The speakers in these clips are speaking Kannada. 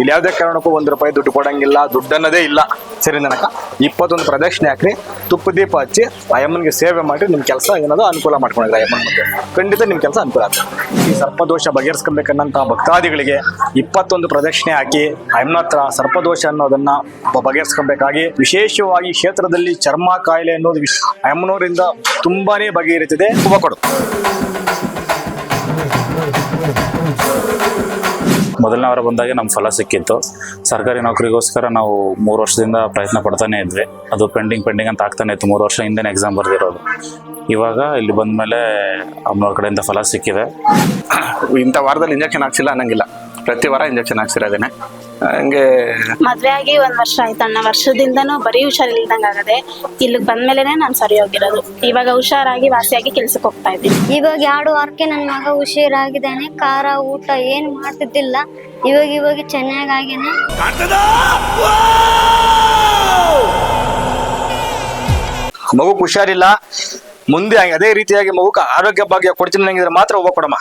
ಇಲ್ಲಿ ಯಾವುದೇ ಕಾರಣಕ್ಕೂ ಒಂದು ರೂಪಾಯಿ ದುಡ್ಡು ಕೊಡಂಗಿಲ್ಲ, ದುಡ್ಡನ್ನದೇ ಇಲ್ಲ. ಸರಿ ನನಕ ಇಪ್ಪತ್ತೊಂದು ಪ್ರದಕ್ಷಿಣೆ ಹಾಕ್ರಿ, ತುಪ್ಪ ದೀಪ ಹಚ್ಚಿ ಆ ಯಮ್ಮನಿಗೆ ಸೇವೆ ಮಾಡಿ ನಿಮ್ಮ ಕೆಲಸ ಏನದು ಅನುಕೂಲ ಮಾಡ್ಕೊಂಡಿದ್ರೆ ಖಂಡಿತ ನಿಮ್ಮ ಕೆಲಸ ಅನುಕೂಲ ಆಗ್ತದೆ. ಈ ಸರ್ಪದೋಷ ಬಗೆಹರಿಸ್ಕೊಬೇಕನ್ನಂತ ಭಕ್ತಾದಿಗಳಿಗೆ ಇಪ್ಪತ್ತೊಂದು ಪ್ರದಕ್ಷಿಣೆ ಹಾಕಿ ಹತ್ರ ಸರ್ಪದೋಷ ಅನ್ನೋದನ್ನ ಬಗೆಹರಿಸ್ಕೊಬೇಕಾಗಿ ವಿಶೇಷವಾಗಿ ಕ್ಷೇತ್ರದಲ್ಲಿ ಚರ್ಮ ಕಾಯಿಲೆ ಅನ್ನೋದು ಅಮ್ಮನವರಿಂದ ತುಂಬಾನೇ ಬಗೆಹರಿತಿದೆ. ಕೊಡು ಮೊದಲನೇ ವಾರ ಬಂದಾಗೆ ನಮ್ಮ ಫಲ ಸಿಕ್ಕಿತ್ತು. ಸರ್ಕಾರಿ ನೌಕರಿಗೋಸ್ಕರ ನಾವು ಮೂರು ವರ್ಷದಿಂದ ಪ್ರಯತ್ನ ಪಡ್ತಾನೆ ಇದ್ವಿ. ಅದು ಪೆಂಡಿಂಗ್ ಪೆಂಡಿಂಗ್ ಅಂತ ಆಗ್ತಾನೆ ಇತ್ತು. ಮೂರು ವರ್ಷ ಹಿಂದೆ ಎಕ್ಸಾಮ್ ಬರ್ದಿರೋದು. ಇವಾಗ ಇಲ್ಲಿ ಬಂದ ಮೇಲೆ ಅಮ್ಮನವ್ರ ಕಡೆಯಿಂದ ಫಲ ಸಿಕ್ಕಿದೆ. ಇಂಥ ವಾರದಲ್ಲಿ ಇಂಜೆಕ್ಷನ್ ಹಾಕ್ಸಿಲ್ಲ ಅನ್ನಂಗಿಲ್ಲ. ಪ್ರತಿ ವಾರ ಇಂಜೆಕ್ಷನ್ ಹಾಕ್ಸಿರೋದೇನೆ. ಹಂಗೆ ಮದ್ವೆ ಆಗಿ ಒಂದ್ ವರ್ಷ ಆಯ್ತಣ್ಣ ವರ್ಷದಿಂದನೂ ಬರೀ ಹುಷಾರಿಲ್ದಂಗ ಆಗದೆ ಇಲ್ಲಿಗೆ ಬಂದ್ಮೇಲೆನೆ ನಾನು ಸರಿ ಹೋಗಿರೋದು ಇವಾಗ ಹುಷಾರಾಗಿ ವಾಸಿಯಾಗಿ ಕೆಲ್ಸಕ್ಕೆ ಹೋಗ್ತಾ ಇದ್ದೀನಿ. ಇವಾಗ ಎರಡು ವಾರಕ್ಕೆ ನನ್ನ ಮಗ ಹುಷಾರಾಗಿದ್ದಾನೆ. ಖಾರ ಊಟ ಏನ್ ಮಾಡ್ತಿದ್ದಿಲ್ಲ. ಇವಾಗ ಇವಾಗ ಚೆನ್ನಾಗಾಗೇನೆ ಮಗು ಹುಷಾರಿಲ್ಲ. ಮುಂದೆ ಹಂಗೆ ಅದೇ ರೀತಿಯಾಗಿ ಮಗುಕ ಆರೋಗ್ಯ ಭಾಗ್ಯ ಕೊಡ್ತೀನಿ ನಂಗಿದ್ರೆ ಮಾತ್ರ ಹೂವ ಕೊಡಮ್ಮ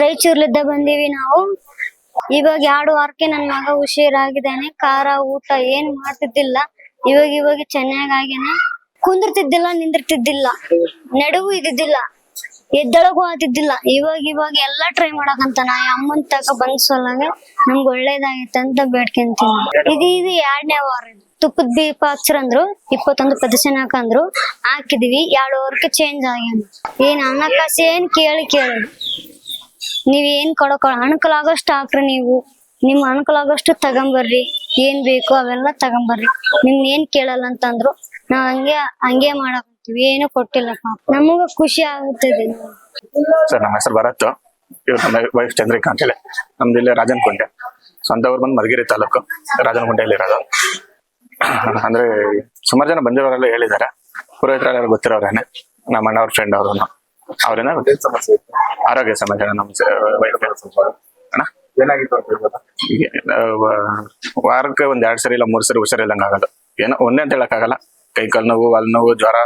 ರಾಯಚೂರ್ಲಿದ್ದ ಬಂದೀವಿ ನಾವು. ಇವಾಗ ಎರಡು ವಾರಕ್ಕೆ ನನ್ನ ಮಗ ಹುಷಾರಾಗಿದ್ದಾನೆ. ಖಾರ ಊಟ ಏನ್ ಮಾಡ್ತಿದ್ದಿಲ್ಲ. ಇವಾಗ ಇವಾಗ ಚೆನ್ನಾಗಾಗೇನೆ ಕುಂದಿರ್ತಿದ್ದಿಲ್ಲ, ನಿಂದಿರ್ತಿದ್ದಿಲ್ಲ. ನಡುವು ಇದ್ದಿದ್ದಿಲ್ಲ. ಎದ್ದಳಗೂ ಆತಿದ್ದಿಲ್ಲ ಇವಾಗ ಇವಾಗ ಎಲ್ಲಾ ಟ್ರೈ ಮಾಡಕಂತ ನಾ ಅಮ್ಮನ್ ತಕ ಬಂದ್ ಸೊಲಾಗ ನಮ್ಗೆ ಒಳ್ಳೇದಾಗೈತೆ ಅಂತ ಬೇಡ್ಕೊಂತೀನಿ. ಇದು ಇದು ಎರಡನೇ ವಾರ. ತುಪ್ಪದ ದೀಪ ಹಚ್ರಂದ್ರು, ಇಪ್ಪತ್ತೊಂದು ಪ್ರದರ್ಶನ ಹಾಕಂದ್ರು ಹಾಕಿದ್ವಿ. ಎರಡು ವಾರಕ್ಕೆ ಚೇಂಜ್ ಆಗ್ಯಾನ. ಏನ್ ಹಣಕಾಸು ಏನ್ ಕೇಳಿ ಕೇಳಿ ನೀವ್ ಏನ್ ಕೊಡೋ ಅನುಕೂಲ ಆಗೋಷ್ಟು ಹಾಕ್ರಿ ನೀವು. ನಿಮ್ ಅನುಕೂಲ ಆಗೋಷ್ಟು ತಗೊಂಬರ್ರಿ. ಏನ್ ಬೇಕು ಅವೆಲ್ಲ ತಗೊಂಬರ್ರಿ. ನಿಮ್ ಏನ್ ಕೇಳಲ್ಲ ಅಂತಂದ್ರು ನಾವ್ ಹಂಗೆ ಹಂಗೆ ಮಾಡಕಂತೀವಿ ಏನು ಕೊಟ್ಟಿಲ್ಲ ನಮಗ ಖುಷಿ ಆಗುತ್ತದೆ. ಸರ್, ನಮ್ಮ ಹೆಸರು ಭರತ್. ನಮ್ಮ ವೈಫ್ ಚಂದ್ರಿಕಾ ಅಂತೇಳಿ. ನಮ್ದು ಇಲ್ಲಿ ರಾಜನಕುಂಟೆ ಸ್ವಂತ ಊರು ಬಂದು ಮಧುಗಿರಿ ತಾಲೂಕು ರಾಜನಕುಂಟೆಯಲ್ಲಿ ಇರೋದು. ಅಂದ್ರೆ ಸುಮಾರು ಜನ ಬಂದಿರೋರೆಲ್ಲ ಹೇಳಿದ್ದಾರೆ. ಪುರೋಹಿತರೆಲ್ಲ ಗೊತ್ತಿರೋರೇನೆ. ನಮ್ಮ ಅಣ್ಣವ್ರ ಫ್ರೆಂಡ್ ಅವರು. ಅವರಿಂದ ಆರೋಗ್ಯ ಸಮಸ್ಯೆ ನಮ್ಮ ಅಣ್ಣ? ಏನಾಗಿತ್ತು ಅಂತ ಹೇಳ್ಬೋದಾ? ವಾರಕ್ಕೆ ಒಂದ್ ಎರಡ್ ಸರಿ ಇಲ್ಲ ಮೂರ್ ಸರಿ ಹುಷಾರಿಲ್ಲಂಗ ಆಗೋದು ಏನೋ ಒಂದೇ ಅಂತ ಹೇಳಕ್ಕಾಗಲ್ಲ ಕೈ ಕಾಲು ನೋವು ಅಲ್ಲಿ ನೋವು ಜ್ವರ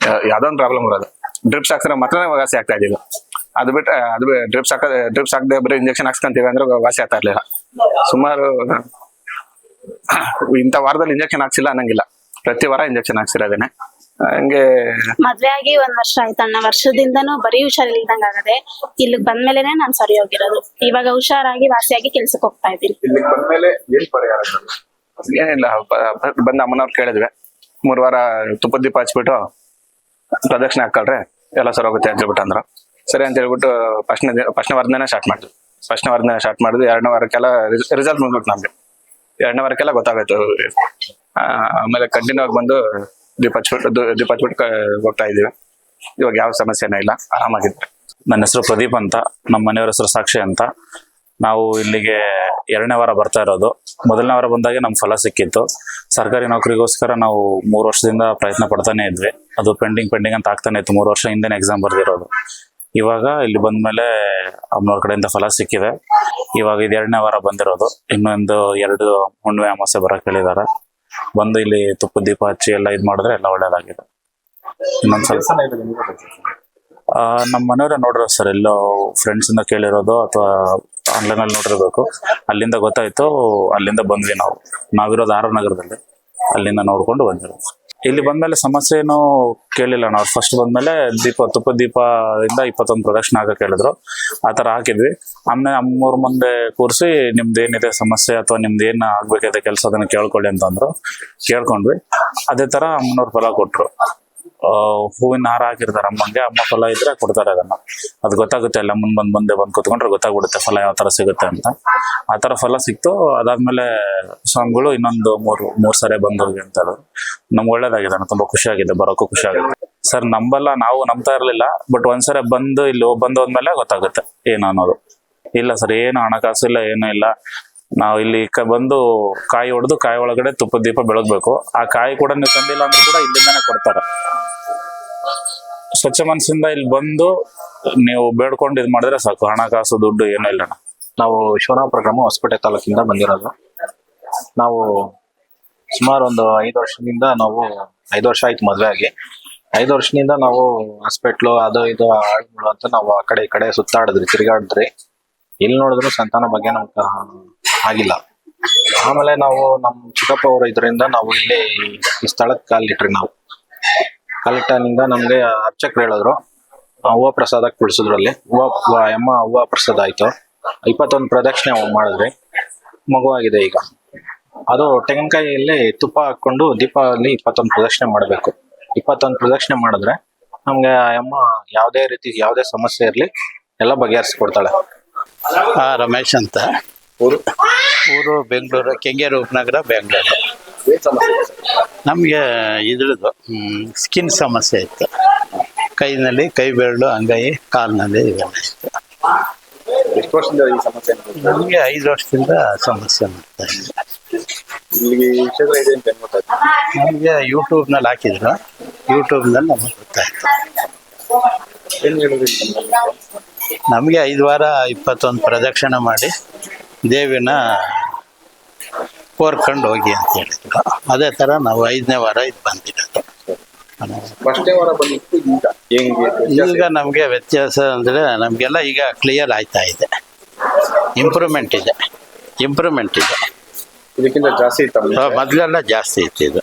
ಯಾ- ಯಾವ್ದೋ ಒಂದು ಪ್ರಾಬ್ಲಮ್ ಇರೋದು. ಡ್ರಿಪ್ಸ್ ಹಾಕ್ಸಿದ್ರೆ ಮಾತ್ರ ವಾಸಿ ಆಗ್ತಾ ಇದ್ದಿಲ್ಲ ಅದು ಬಿಟ್ಟು ಅದು ಡ್ರಿಪ್ಸ್ ಹಾಕ ಡ್ರಿಪ್ಸ್ ಹಾಕದೆ ಬರೀ ಇಂಜೆಕ್ಷನ್ ಹಾಕ್ಸ್ಕೊಂತೀವಿ ಅಂದ್ರೆ ವಾಸಿ ಆಗ್ತಾ ಇರ್ಲಿಲ್ಲ. ಸುಮಾರು ಇಂಥ ವಾರದಲ್ಲಿ ಇಂಜೆಕ್ಷನ್ ಹಾಕ್ಸಿಲ್ಲ ಅನ್ನಂಗಿಲ್ಲ. ಪ್ರತಿ ವಾರ ಇಂಜೆಕ್ಷನ್ ಹಾಕ್ಸಿರೋದೇನೆ. ಹಂಗೆ ಮದ್ವೆ ಆಗಿ ಒಂದ್ ವರ್ಷ ಆಯ್ತಣ್ಣ ವರ್ಷದಿಂದನೂ ಬರೀ ಹುಷಾರಿಲ್ದಂಗ ಆಗದೆ ಇಲ್ಲಿ ಬಂದ್ಮೇಲೆನೆ ನಾನ್ ಸರಿ ಹೋಗಿರೋದು ಇವಾಗ ಹುಷಾರಾಗಿ ವಾಸಿಯಾಗಿ ಕೆಲ್ಸಕ್ಕೆ ಹೋಗ್ತಾ ಇದ್ದೀನಿ. ಇಲ್ಲಿಗೆ ಬಂದ್ಮೇಲೆ ಏನ್ ಪರಿಹಾರ? ಏನಿಲ್ಲ ಬ- ಬಂದ ಅಮ್ಮನವ್ರು ಕೇಳಿದ್ವಿ. ಮೂರ್ ವಾರ ತುಪ್ಪದ ದೀಪ ಹಚ್ಬಿಟ್ಟು ಪ್ರದಕ್ಷಿಣೆ ಹಾಕೊಳ್ರೆ ಎಲ್ಲ ಸರಿ ಹೋಗುತ್ತೆ ಅಂತ ಹೇಳ್ಬಿಟ್ಟು ಅಂದ್ರು. ಸರಿ ಅಂತ ಹೇಳ್ಬಿಟ್ಟು ಫಸ್ಟ್ನೇ ಫಸ್ಟ್ನೇ ವಾರದಿಂದನೇ ಸ್ಟಾರ್ಟ್ ಮಾಡಿದ್ವಿ. ಫಸ್ಟ್ನೇ ವಾರದಿಂದ ಸ್ಟಾರ್ಟ್ ಮಾಡಿದ್ವಿ. ಎರಡನೇ ವಾರಕ್ಕೆಲ್ಲ ರಿಸಲ್ಟ್ ಬಂದ್ಬಿಟ್ಟು ನಮ್ಗೆ. ಎರಡನೇ ವಾರಕ್ಕೆಲ್ಲ ಗೊತ್ತಾಗೋಯ್ತು. ಆ, ಆಮೇಲೆ ಕಂಟಿನ್ಯೂ ಆಗಿ ಬಂದು ಡಿಪಾರ್ಟ್ಮೆಂಟ್ ಕ- ಹೋಗ್ತಾ ಇದೀವಿ ಇವಾಗ ಯಾವ ಸಮಸ್ಯೆನೂ ಇಲ್ಲ. ಆರಾಮಾಗಿದ್ದಾರೆ ನನ್ನ ಹೆಸರು ಪ್ರದೀಪ್ ಅಂತ, ನಮ್ಮ ಮನೆಯವರ ಹೆಸರು ಸಾಕ್ಷಿ ಅಂತ. ನಾವು ಇಲ್ಲಿಗೆ ಎರಡನೇ ವಾರ ಬರ್ತಾ ಇರೋದು. ಮೊದಲನೇ ವಾರ ಬಂದಾಗ ನಮ್ಗೆ ಫಲ ಸಿಕ್ಕಿತ್ತು. ಸರ್ಕಾರಿ ನೌಕರಿಗೋಸ್ಕರ ನಾವು ಮೂರು ವರ್ಷದಿಂದ ಪ್ರಯತ್ನ ಪಡ್ತಾನೆ ಇದ್ವಿ. ಅದು ಪೆಂಡಿಂಗ್ ಪೆಂಡಿಂಗ್ ಅಂತ ಆಗ್ತಾನೆ ಇತ್ತು. ಮೂರು ವರ್ಷ ಹಿಂದೆ ಎಕ್ಸಾಮ್ ಬರ್ದಿರೋದು. ಇವಾಗ ಇಲ್ಲಿ ಬಂದ್ಮೇಲೆ ಅಮ್ಮನವ್ರ ಕಡೆಯಿಂದ ಫಲ ಸಿಕ್ಕಿದೆ. ಇವಾಗ ಇದು ಎರಡನೇ ವಾರ ಬಂದಿರೋದು. ಇನ್ನೊಂದು ಎರಡು ಹುಣ್ಣಿಮೆ ಅಮಾಸೆ ಬರಕ್ ಹೇಳಿದಾರೆ ಬಂದು ಇಲ್ಲಿ ತುಪ್ಪ ದೀಪ ಹಚ್ಚಿ ಎಲ್ಲ ಇದ್ ಮಾಡಿದ್ರೆ ಎಲ್ಲ ಒಳ್ಳೇದಾಗಿದೆ. ಇನ್ನೊಂದು ಸ್ವಲ್ಪ ನಮ್ಮ ಮನೆಯವರೇ ನೋಡಿರೋ ಸರ್ ಎಲ್ಲೋ ಫ್ರೆಂಡ್ಸ್ ಇಂದ ಕೇಳಿರೋದು ಅಥವಾ ಆನ್ಲೈನ್ ಅಲ್ಲಿ ನೋಡಿರ್ಬೇಕು. ಅಲ್ಲಿಂದ ಗೊತ್ತಾಯ್ತು ಅಲ್ಲಿಂದ ಬಂದ್ವಿ ನಾವು. ನಾವಿರೋದು ಆರ್ ನಗರದಲ್ಲಿ. ಅಲ್ಲಿಂದ ನೋಡ್ಕೊಂಡು ಬಂದಿರೋದು. ಇಲ್ಲಿ ಬಂದ್ಮೇಲೆ ಸಮಸ್ಯೆ ಏನು ಕೇಳಿಲ್ಲ ನಾವು. ಫಸ್ಟ್ ಬಂದ್ಮೇಲೆ ದೀಪ ತುಪ್ಪ ದೀಪದಿಂದ ಇಪ್ಪತ್ತೊಂದು ಪ್ರದಕ್ಷಿಣ ಹಾಕಕ್ಕೆ ಹೇಳಿದ್ರು. ಆ ತರ ಹಾಕಿದ್ವಿ. ಆಮೇಲೆ ಅಮ್ಮವ್ರ ಮುಂದೆ ಕೂರಿಸಿ ನಿಮ್ದು ಏನಿದೆ ಸಮಸ್ಯೆ ಅಥವಾ ನಿಮ್ದು ಏನ್ ಆಗ್ಬೇಕಾದ ಕೆಲಸ ಅದನ್ನ ಕೇಳ್ಕೊಳ್ಳಿ ಅಂತಂದ್ರು. ಕೇಳ್ಕೊಂಡ್ವಿ. ಅದೇ ತರ ಅಮ್ಮನವ್ರ ಫಲ ಕೊಟ್ರು. ಆ, ಹೂವಿನ ಹಾರ ಹಾಕಿರ್ತಾರೆ. ಅಮ್ಮಂಗೆ, ಅಮ್ಮ ಫಲ ಇದ್ರೆ ಕೊಡ್ತಾರೆ ಅದನ್ನ. ಅದು ಗೊತ್ತಾಗುತ್ತೆ, ಎಲ್ಲ ಮುಂದ್ ಬಂದ್ ಮುಂದೆ ಬಂದ್ ಕುತ್ಕೊಂಡ್ರೆ ಗೊತ್ತಾಗ್ಬಿಡುತ್ತೆ ಫಲ ಯಾವ ತರ ಸಿಗುತ್ತೆ ಅಂತ. ಆ ತರ ಫಲ ಸಿಕ್ತು, ಅದಾದ್ಮೇಲೆ ಸ್ವಾಮಿಗಳು ಇನ್ನೊಂದು ಮೂರು, ಮೂರ್ ಸರಿ ಬಂದೋಗಿ ಅಂತ ಹೇಳಿದ್ರು ನಮ್ಗೆ ಒಳ್ಳೇದಾಗಿದೆ ತುಂಬಾ ಖುಷಿ ಆಗಿದೆ ಬರೋಕ್ಕೂ ಖುಷಿ ಆಗುತ್ತೆ ಸರ್, ನಂಬಲ್ಲ, ನಾವು ನಂಬ್ತಾ ಇರ್ಲಿಲ್ಲ, ಬಟ್ ಒಂದ್ಸರಿ ಬಂದು ಇಲ್ಲಿ, ಬಂದೋದ್ಮೇಲೆ ಗೊತ್ತಾಗುತ್ತೆ ಏನು ಅನ್ನೋದು. ಇಲ್ಲ ಸರ್, ಏನು ಹಣಕಾಸು ಇಲ್ಲ, ಏನೂ ಇಲ್ಲ. ನಾವು ಇಲ್ಲಿ ಬಂದು ಕಾಯಿ ಹೊಡೆದು ಕಾಯಿ ಒಳಗಡೆ ತುಪ್ಪದ ದೀಪ ಬೆಳಗ್ಬೇಕು. ಆ ಕಾಯಿ ಕೂಡ ನೀವು ತಂದಿಲ್ಲ ಅಂದ್ರೆ ಕೂಡ ಇಲ್ಲಿಂದಾನೆ ಕೊಡ್ತಾರೆ. ಸ್ವಚ್ಛ ಮನಸ್ಸಿಂದ ಇಲ್ಲಿ ಬಂದು ನೀವು ಬೇಡ್ಕೊಂಡು ಇದು ಮಾಡಿದ್ರೆ ಸಾಕು. ಹಣಕಾಸು ದುಡ್ಡು ಏನೂ ಇಲ್ಲ ನಾವು ಶಿವನಾಪುರ ಗ್ರಾಮ ಹೊಸಪೇಟೆ ತಾಲೂಕಿಂದ ಬಂದಿರೋದು. ನಾವು ಸುಮಾರು ಒಂದು ಐದು ವರ್ಷದಿಂದ ನಾವು, ಐದು ವರ್ಷ ಆಯ್ತು ಮದುವೆ ಆಗಿ. ಐದು ವರ್ಷದಿಂದ ನಾವು ಹಾಸ್ಪಿಟ್ಲು, ಅದು ಇದು ಹಾಳುಗಳು ಅಂತ ನಾವು ಆ ಕಡೆ ಈ ಕಡೆ ಸುತ್ತಾಡಿದ್ರಿ ತಿರುಗಾಡಿದ್ರಿ ಇಲ್ಲಿ ನೋಡಿದ್ರು ಸಂತಾನ ಬಗ್ಗೆ ನಮ್ಗೆ ಆಗಿಲ್ಲ. ಆಮೇಲೆ ನಾವು ನಮ್ಮ ಚಿಕ್ಕಪ್ಪ ಅವರು ಇದರಿಂದ ನಾವು ಇಲ್ಲಿ ಈ ಸ್ಥಳಕ್ಕೆ ಕಾಲಿಟ್ರಿ ನಾವು. ಕಾಲಿಟ್ಟನಿಂದ ನಮಗೆ ಅರ್ಚಕರು ಹೇಳಿದ್ರು. ಹೂವ ಪ್ರಸಾದಕ್ಕೆ ಬಿಡಿಸಿದ್ರು ಅಲ್ಲಿ. ಹೂವ ಎಮ್ಮ ಹೂವ ಪ್ರಸಾದ ಆಯಿತು. ಇಪ್ಪತ್ತೊಂದು ಪ್ರದಕ್ಷಿಣೆ ಮಾಡಿದ್ರಿ ಮಗುವಾಗಿದೆ ಈಗ. ಅದು ತೆಂಗಿನಕಾಯಿಯಲ್ಲಿ ತುಪ್ಪ ಹಾಕೊಂಡು ದೀಪಾವಳಿ ಇಪ್ಪತ್ತೊಂದು ಪ್ರದಕ್ಷಿಣೆ ಮಾಡಬೇಕು. ಇಪ್ಪತ್ತೊಂದು ಪ್ರದಕ್ಷಿಣೆ ಮಾಡಿದ್ರೆ ನಮಗೆ ಆ ಅಮ್ಮ ಯಾವುದೇ ರೀತಿ ಯಾವುದೇ ಸಮಸ್ಯೆ ಇರಲಿ ಎಲ್ಲ ಬಗೆಹರಿಸ್ಕೊಡ್ತಾಳೆ. ಆ ರಮೇಶ್ ಅಂತ. ಊರು? ಊರು ಬೆಂಗಳೂರು ಕೆಂಗೇರು ಉಪನಗರ ಬೆಂಗಳೂರು. ನಮಗೆ ಇದ್ರದ್ದು ಸ್ಕಿನ್ ಸಮಸ್ಯೆ ಇತ್ತು. ಕೈನಲ್ಲಿ ಕೈ ಬೆರಳು ಅಂಗೈ ಕಾಲಿನಲ್ಲಿ ಇವೆಲ್ಲ ಇತ್ತು. ನಮಗೆ ಐದು ವರ್ಷದಿಂದ ಸಮಸ್ಯೆ ಮಾಡ್ತಾ ಇದೆ. ನಮಗೆ ಯೂಟ್ಯೂಬ್ನಲ್ಲಿ ಹಾಕಿದ್ರು. ಯೂಟ್ಯೂಬ್ನಲ್ಲಿ ನಮಗೆ ಗೊತ್ತಾಯ್ತು. ನಮಗೆ ಐದು ವಾರ ಇಪ್ಪತ್ತೊಂದು ಪ್ರದಕ್ಷಿಣೆ ಮಾಡಿ ದೇವಿನ ಕೋರ್ಕೊಂಡು ಹೋಗಿ ಅಂತ ಹೇಳಿದ್ರು ಅದೇ ಥರ ನಾವು ಐದನೇ ವಾರ ಇದು ಬಂದಿರೋದು. ಫಸ್ಟೇ ವಾರ ಬಂದಿತ್ತು ಈಗ ಹೆಂಗೆ ಈಗ ನಮಗೆ ವ್ಯತ್ಯಾಸ ಅಂದರೆ ನಮಗೆಲ್ಲ ಈಗ ಕ್ಲಿಯರ್ ಆಯ್ತಾ ಇದೆ. ಇಂಪ್ರೂವ್ಮೆಂಟ್ ಇದೆ. ಇಂಪ್ರೂವ್ಮೆಂಟ್ ಇದೆ. ಇದಕ್ಕಿಂತ ಜಾಸ್ತಿ ಇತ್ತು ಮೊದಲೆಲ್ಲ ಜಾಸ್ತಿ ಇತ್ತು ಇದು.